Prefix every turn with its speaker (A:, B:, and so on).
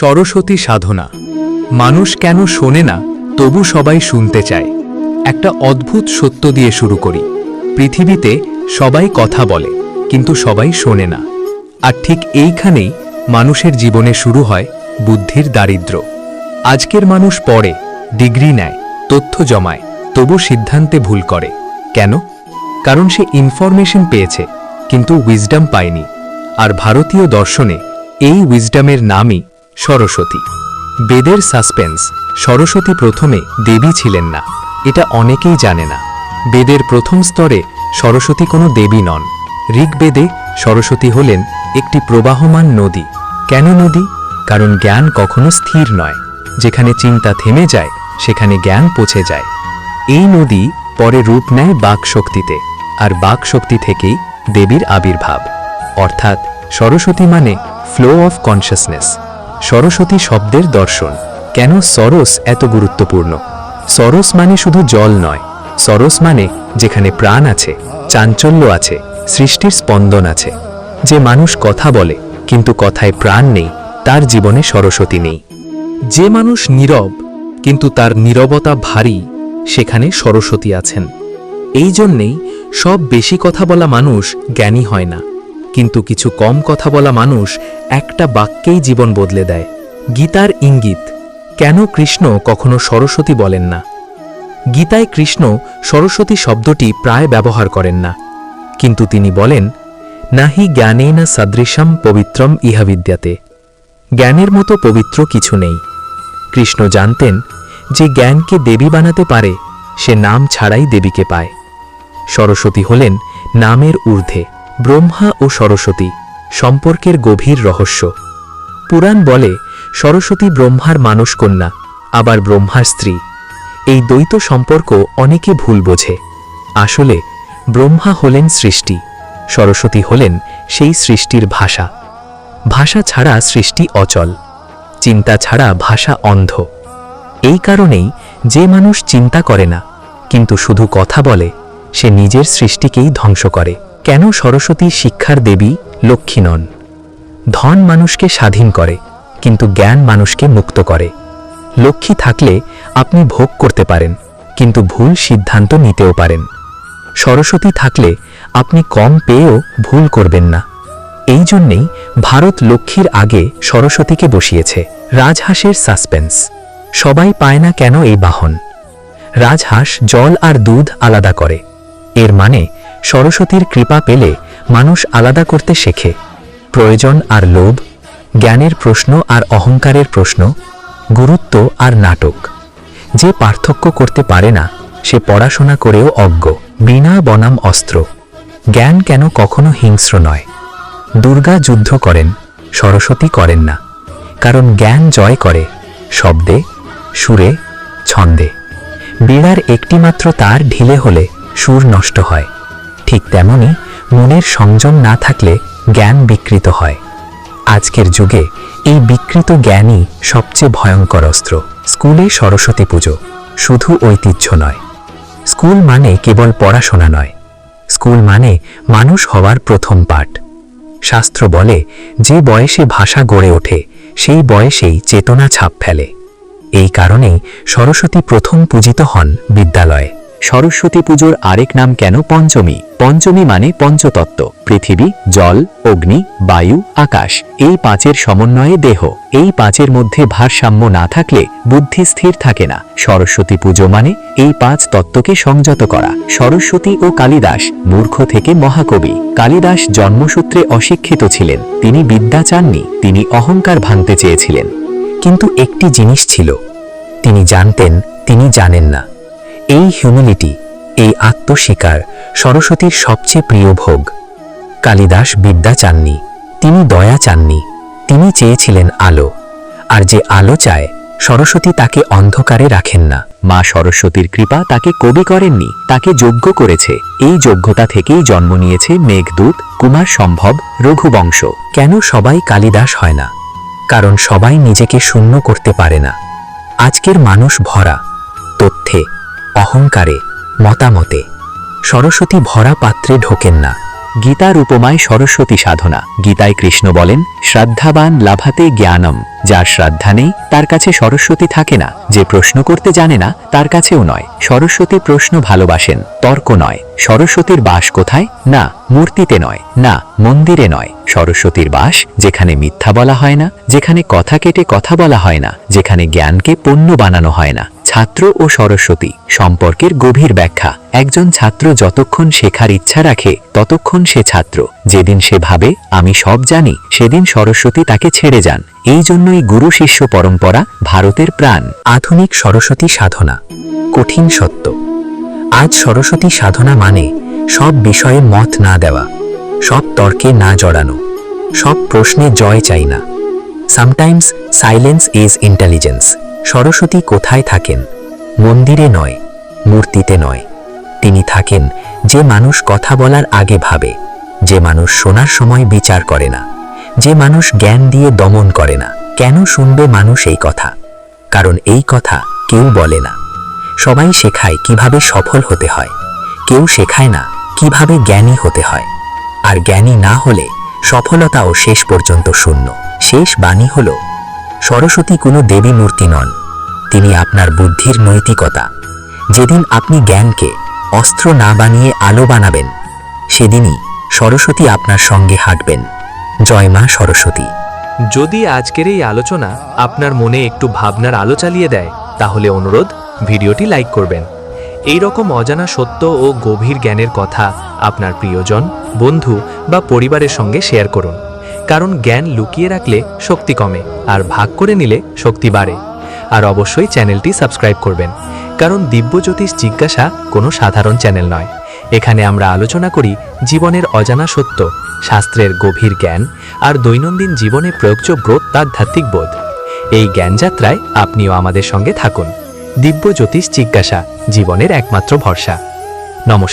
A: সরস্বতী সাধনা। মানুষ কেন শোনে না, তবু সবাই শুনতে চায়। একটা অদ্ভুত সত্য দিয়ে শুরু করি। পৃথিবীতে সবাই কথা বলে, কিন্তু সবাই শোনে না। আর ঠিক এইখানেই মানুষের জীবনে শুরু হয় বুদ্ধির দারিদ্র্য। আজকের মানুষ পড়ে, ডিগ্রি নেয়, তথ্য জমায়, তবু সিদ্ধান্তে ভুল করে। কেন? কারণ সে ইনফরমেশন পেয়েছে, কিন্তু উইজডম পায়নি। আর ভারতীয় দর্শনে এই উইজডমের নামই সরস্বতী। বেদের সাসপেন্স, সরস্বতী প্রথমে দেবী ছিলেন না, এটা অনেকেই জানে না। বেদের প্রথম স্তরে সরস্বতী কোনো দেবী নন। ঋগ্বেদে সরস্বতী হলেন একটি প্রবাহমান নদী। কেন নদী? কারণ জ্ঞান কখনো স্থির নয়। যেখানে চিন্তা থেমে যায়, সেখানে জ্ঞান পৌঁছে যায়। এই নদী পরে রূপ নেয় বাকশক্তিতে, আর বাকশক্তি থেকেই দেবীর আবির্ভাব। অর্থাৎ সরস্বতী মানে ফ্লো অফ কনশাসনেস সরস্বতী শব্দের দর্শন। কেন সরস এত গুরুত্বপূর্ণ? সরস মানে শুধু জল নয়। সরস মানে যেখানে প্রাণ আছে, চাঞ্চল্য আছে, সৃষ্টির স্পন্দন আছে। যে মানুষ কথা বলে, কিন্তু কথায় প্রাণ নেই, তার জীবনে সরস্বতী নেই। যে মানুষ নীরব, কিন্তু তার নীরবতা ভারী, সেখানে সরস্বতী আছেন। এই জন্যেই সব বেশি কথা বলা মানুষ জ্ঞানী হয় না। কিন্তু কিছু কম কথা বলা মানুষ একটা বাক্যেই জীবন বদলে দেয়। গীতার ইঙ্গিত, কেন কৃষ্ণ কখনো সরস্বতী বলেন না? গীতায় কৃষ্ণ সরস্বতী শব্দটি প্রায় ব্যবহার করেন না। কিন্তু তিনি বলেন, নাহি জ্ঞানে না সদৃশম পবিত্রম ইহা বিদ্যাতে। জ্ঞানের মতো পবিত্র কিছু নেই। কৃষ্ণ জানতেন যে জ্ঞানকে দেবী বানাতে পারে, সে নাম ছাড়াই দেবীকে পায়। সরস্বতী হলেন নামের ঊর্ধ্বে। ব্রহ্মা ও সরস্বতী সম্পর্কের গভীর রহস্য। পুরাণ বলে, সরস্বতী ব্রহ্মার মানসকন্যা, আবার ব্রহ্মার স্ত্রী। এই দ্বৈত সম্পর্ক অনেকে ভুল বোঝে। আসলে, ব্রহ্মা হলেন সৃষ্টি, সরস্বতী হলেন সেই সৃষ্টির ভাষা। ভাষা ছাড়া সৃষ্টি অচল, চিন্তা ছাড়া ভাষা অন্ধ। এই কারণেই যে মানুষ চিন্তা করে না, কিন্তু শুধু কথা বলে, সে নিজের সৃষ্টিকেই ধ্বংস করে। কেন সরস্বতী শিক্ষার দেবী লক্ষ্মী নন? ধন মানুষকে স্বাধীন করে, কিন্তু জ্ঞান মানুষকে মুক্ত করে। লক্ষ্মী থাকলে আপনি ভোগ করতে পারেন, কিন্তু ভুল সিদ্ধান্ত নিতেও পারেন। সরস্বতী থাকলে আপনি কম পেয়েও ভুল করবেন না। এই জন্যেই ভারত লক্ষ্মীর আগে সরস্বতীকে বসিয়েছে। রাজহাঁসের সাসপেন্স। সবাই পায় না কেন এই বাহন। রাজহাঁস জল আর দুধ আলাদা করে। এর মানে সরস্বতীর কৃপা পেলে মানুষ আলাদা করতে শেখে। প্রয়োজন আর লোভ, জ্ঞানের প্রশ্ন আর অহংকারের প্রশ্ন, গুরুত্ব আর নাটক। যে পার্থক্য করতে পারে না, সে পড়াশোনা করেও অজ্ঞ। বিনা বনাম অস্ত্র। জ্ঞান কেন কখনো হিংস্র নয়? দুর্গা যুদ্ধ করেন, সরস্বতী করেন না। কারণ জ্ঞান জয় করে, শব্দে, সুরে, ছন্দে। বিড়ার একটিমাত্র তার ঢিলে হলে সুর নষ্ট হয়। ঠিক তেমনি মনের সংযম না থাকলে জ্ঞান বিকৃত হয়। আজকের যুগে এই বিকৃত জ্ঞানই সবচেয়ে ভয়ঙ্কর অস্ত্র। স্কুলে সরস্বতী পুজো, শুধু ঐতিহ্য নয়। স্কুল মানে কেবল পড়াশোনা নয়। স্কুল মানে মানুষ হওয়ার প্রথম পাঠ। শাস্ত্র বলে, যে বয়সে ভাষা গড়ে ওঠে, সেই বয়সেই চেতনা ছাপ ফেলে। এই কারণেই সরস্বতী প্রথম পূজিত হন বিদ্যালয়ে।
B: সরস্বতী পুজোর আরেক নাম কেন পঞ্চমী? পঞ্চমী মানে পঞ্চতত্ত্ব, পৃথিবী, জল, অগ্নি, বায়ু, আকাশ। এই পাঁচের সমন্বয়ে দেহ। এই পাঁচের মধ্যে ভারসাম্য না থাকলে বুদ্ধি স্থির থাকে না। সরস্বতী পুজো মানে এই পাঁচ তত্ত্বকে সংযত করা। সরস্বতী ও কালিদাস মূর্খ থেকে মহাকবি। কালিদাস জন্মসূত্রে অশিক্ষিত ছিলেন। তিনি বিদ্যা চাননি, তিনি অহংকার ভাঙতে চেয়েছিলেন।
A: কিন্তু একটি জিনিস ছিল। তিনি জানতেন, তিনি জানেন না। এই হিউমিলিটি এই আত্মস্বীকার সরস্বতীর সবচেয়ে প্রিয় ভোগ। কালিদাস বিদ্যা চাননি, তিনি দয়া চাননি, তিনি চেয়েছিলেন আলো। আর যে আলো চায়, সরস্বতী তাকে অন্ধকারে রাখেন না।
B: মা সরস্বতীর কৃপা তাকে কবি করেননি, তাকে যোগ্য করেছে। এই যোগ্যতা থেকেই জন্ম নিয়েছে মেঘদূত, কুমার সম্ভব, রঘুবংশ।
A: কেন সবাই কালিদাস হয় না? কারণ সবাই নিজেকে শূন্য করতে পারে না। আজকের মানুষ ভরা, তথ্যে অহংকারে মতামতে। সরস্বতী ভরা পাত্রে ঢোকেন না।
B: গীতার উপমায় সরস্বতী সাধনা। গীতায় কৃষ্ণ বলেন, শ্রদ্ধাবান লাভাতে জ্ঞানম। যার শ্রদ্ধা নেই, তার কাছে সরস্বতী থাকে না। যে প্রশ্ন করতে জানে না, তার কাছেও নয়। সরস্বতী প্রশ্ন ভালোবাসেন, তর্ক নয়। সরস্বতীর বাস কোথায়? না, মূর্তিতে নয়। না, মন্দিরে নয়। সরস্বতীর বাস যেখানে মিথ্যা বলা হয় না, যেখানে কথা কেটে কথা বলা হয় না, যেখানে জ্ঞানকে পণ্য বানানো হয় না। ছাত্র ও সরস্বতী সম্পর্কের গভীর ব্যাখ্যা। একজন ছাত্র যতক্ষণ শেখার ইচ্ছা রাখে, ততক্ষণ সে ছাত্র, যেদিন সে ভাবে, আমি সব জানি সেদিন সরস্বতী তাকে ছেড়ে যান। এই জন্যই গুরু শিষ্য পরম্পরা ভারতের প্রাণ।
A: আধুনিক সরস্বতী সাধনা। কঠিন সত্য। আজ সরস্বতী সাধনা মানে সব বিষয়ে মত না দেওয়া, সব তর্কে না জড়ানো, সব প্রশ্নে জয় চাই না। Sometimes silence is intelligence Saraswati কোথায় থাকেন? মন্দিরে নয়, মূর্তিতে নয়। তিনি থাকেন যে মানুষ কথা বলার আগে ভাবে, যে মানুষ শোনার সময় বিচার করে না, যে মানুষ জ্ঞান দিয়ে দমন করে না, কেন শুনবে মানুষ এই কথা? কারণ এই কথা কেউ বলে না। সবাই শেখায় কীভাবে সফল হতে হয়, কেউ শেখায় না কীভাবে জ্ঞানী হতে হয়। আর জ্ঞানী না হলে সফলতাও শেষ পর্যন্ত শূন্য। শেষ বাণী হল, সরস্বতী কোনো দেবী মূর্তি নন। তিনি আপনার বুদ্ধির নৈতিকতা। যেদিন আপনি জ্ঞানকে অস্ত্র না বানিয়ে আলো বানাবেন। সেদিনই সরস্বতী আপনার সঙ্গে হাঁটবেন। জয় মা সরস্বতী।
C: যদি আজকের এই আলোচনা আপনার মনে একটু ভাবনার আলো চালিয়ে দেয়, তাহলে অনুরোধ, ভিডিওটি লাইক করবেন। এই রকম অজানা সত্য ও গভীর জ্ঞানের কথা আপনার প্রিয়জন, বন্ধু বা পরিবারের সঙ্গে শেয়ার করুন। কারণ জ্ঞান লুকিয়ে রাখলে শক্তি কমে, আর ভাগ করে নিলে শক্তি বাড়ে। আর অবশ্যই চ্যানেলটি সাবস্ক্রাইব করবেন। কারণ দিব্যজ্যোতিষ জিজ্ঞাসা কোনো সাধারণ চ্যানেল নয়। এখানে আমরা আলোচনা করি জীবনের অজানা সত্য, শাস্ত্রের গভীর জ্ঞান আর দৈনন্দিন জীবনে প্রয়োগযোগ্য আধ্যাত্মিক বোধ। এই জ্ঞানযাত্রায় আপনিও আমাদের সঙ্গে থাকুন। দিব্য জ্যোতিষ জিজ্ঞাসা, জীবনের একমাত্র ভরসা। নমস্কার।